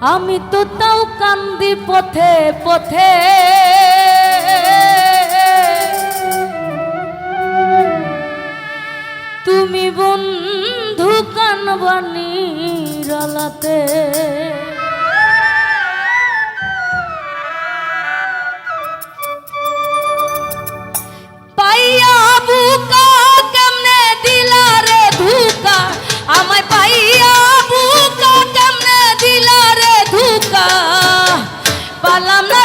আমি তো তাও কান্দি পথে পথে। তুমি বন্ধু কানবানি রালাতে পালাম না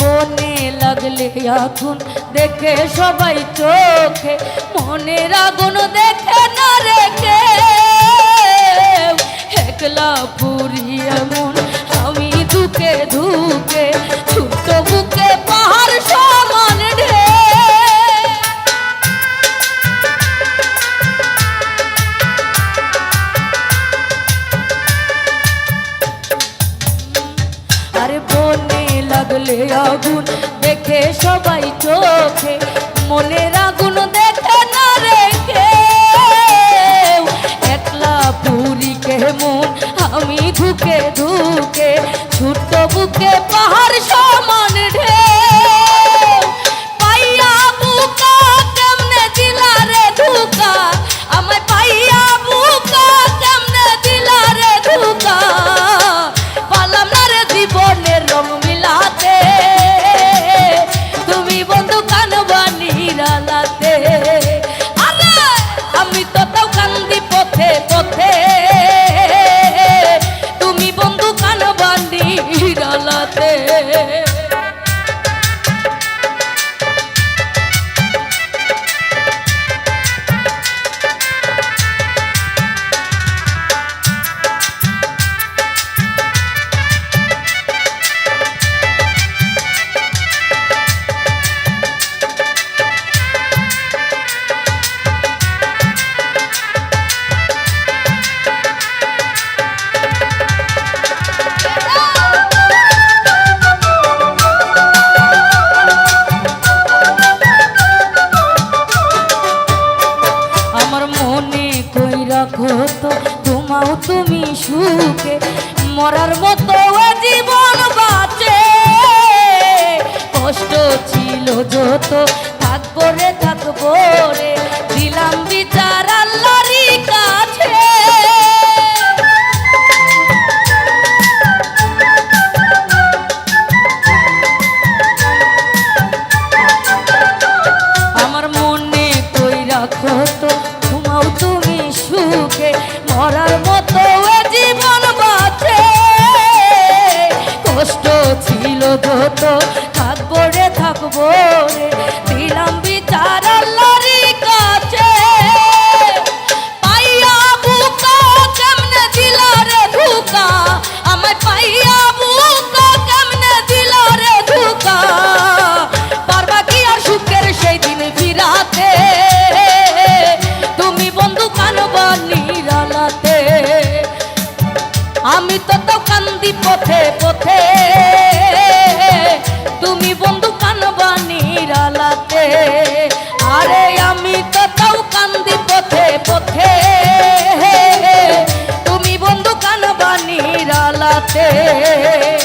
বনে লাগলে আগুন দেখে সবাই চোখে। মনের আগুন দেখে না রেখে। একলা পুরি এমন, আমি ধুকে ধুকে ছোট্ট বুকে পাহাড় সমান আরে বনে লাগলে আগুন দেখে সবাই চোখে। মনের আগুন মরার ধুকা? আমায় পাইয়া বুকা কেমনে দিলা রে ধুকা? পারবা কি আর সুখের সেই দিন ফিরাতে? তুমি বন্ধু কানবা আমি তো তো কান্দি পথে পথে 爷爷，